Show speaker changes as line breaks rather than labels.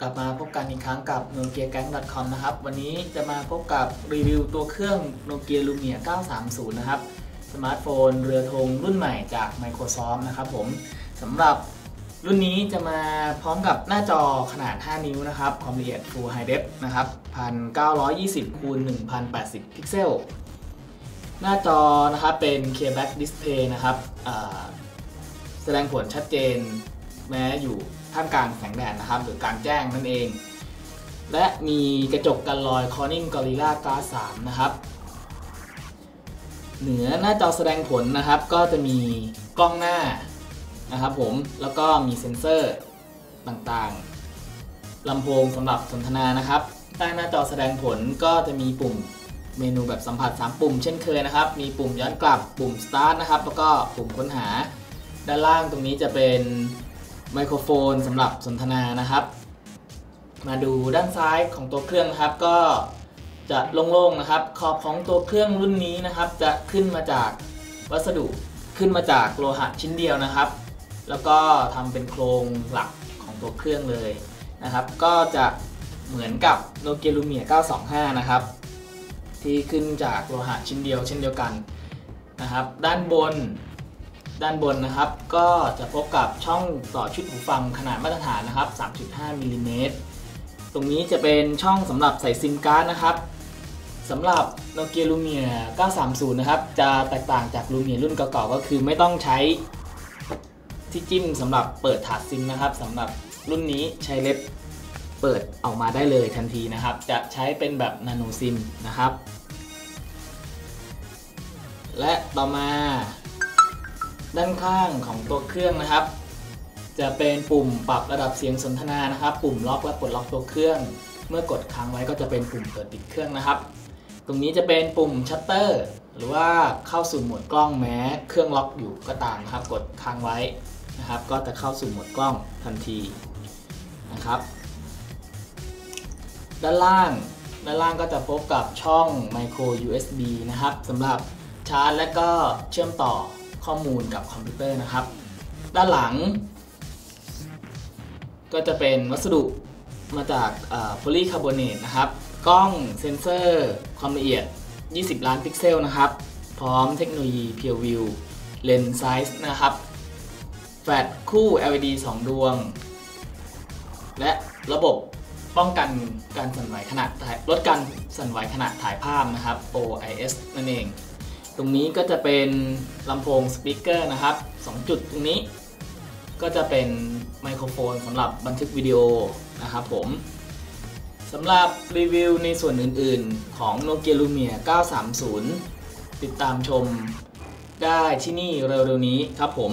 กลับมาพบกันอีกครั้งกับ n o k i a g a n g c o m นะครับ วันนี้จะมาพบกับรีวิวตัวเครื่อง Nokia Lumia 930 นะครับ สมาร์ทโฟนเรือธงรุ่นใหม่จาก Microsoft นะครับผมสำหรับรุ่นนี้จะมาพร้อมกับหน้าจอขนาด 5 นิ้วนะครับ ความละเอียด Full High Def นะครับ 1920คูณ1080 พิกเซล หน้าจอนะครับเป็น Clear Back Display นะครับแสดงผลชัดเจนแม้อยู่ ท่ามกลางแสงแดดนะครับ หรือกลางแจ้งนั่นเอง และมีกระจกกันรอย Corning Gorilla Glass 3นะครับ เหนือหน้าจอแสดงผลนะครับ ก็จะมีกล้องหน้านะครับผมแล้วก็มีเซ็นเซอร์ต่างๆลำโพงสำหรับสนทนานะครับ ใต้หน้าจอแสดงผลก็จะมีปุ่มเมนูแบบสัมผัส 3 ปุ่มเช่นเคยนะครับ มีปุ่มย้อนกลับปุ่ม start นะครับ แล้วก็ปุ่มค้นหา ด้านล่างตรงนี้จะเป็น ไมโครโฟนสำหรับสนทนานะครับ มาดูด้านซ้ายของตัวเครื่องนะครับก็จะโล่งๆนะครับขอบของตัวเครื่องรุ่นนี้นะครับ จะขึ้นมาจากวัสดุขึ้นมาจากโลหะชิ้นเดียวนะครับ แล้วก็ทำเป็นโครงหลักของตัวเครื่องเลยนะครับ ก็จะเหมือนกับ Nokia Lumia 925 นะครับ ที่ขึ้นจากโลหะชิ้นเดียวเช่นเดียวกันนะครับ ด้านบน ด้านบนนะครับ ก็จะพบกับช่องต่อชุดหูฟังขนาดมาตรฐานนะครับ 3.5มิลลิเมตรตรงนี้จะเป็นช่องสำหรับใส่ซิมการ์ดนะครับสำหรับ Nokia Lumia 930 นะครับ จะแตกต่างจาก Lumia รุ่นเก่าๆก็คือไม่ต้องใช้ที่จิ้มสำหรับเปิดถาดซิมนะครับสำหรับรุ่นนี้ใช้เล็บเปิดออกมาได้เลยทันทีนะครับ จะใช้เป็นแบบนาโนซิมนะครับ และต่อมา ด้านข้างของตัวเครื่องนะครับ จะเป็นปุ่มปรับระดับเสียงสนทนานะครับ ปุ่มล็อกและปลดล็อกตัวเครื่อง เมื่อกดค้างไว้ก็จะเป็นปุ่มเปิดปิดเครื่องนะครับ ตรงนี้จะเป็นปุ่มชัตเตอร์หรือว่าเข้าสู่โหมดกล้องแม้ เครื่องล็อกอยู่ก็ตามนะครับ กดค้างไว้นะครับ ก็จะเข้าสู่โหมดกล้องทันทีนะครับ ด้านล่างด้านล่างก็จะพบกับช่อง micro USB นะครับสำหรับชาร์จและก็เชื่อมต่อ ข้อมูลกับคอมพิวเตอร์นะครับ ด้านหลัง ก็จะเป็นวัสดุมาจากโพลีคาร์บอเนตนะครับ กล้องเซนเซอร์ความละเอียด 20 ล้านพิกเซลนะครับ พร้อมเทคโนโลยี Pure View Lens Size นะครับแฟลชคู่ LED 2 ดวง และระบบป้องกันการสั่นไหวขณะถ่ายลดการสั่นไหวขณะถ่ายภาพนะครับ OIS นั่นเอง ตรงนี้ก็จะเป็นลำโพงสปีกเกอร์นะครับ 2 จุดตรงนี้ ก็จะเป็นไมโครโฟนสำหรับบันทึกวิดีโอนะครับผมสำหรับรีวิวในส่วนอื่นๆ ของ Nokia Lumia 930 ติดตามชมได้ที่นี่เร็วๆนี้ครับผม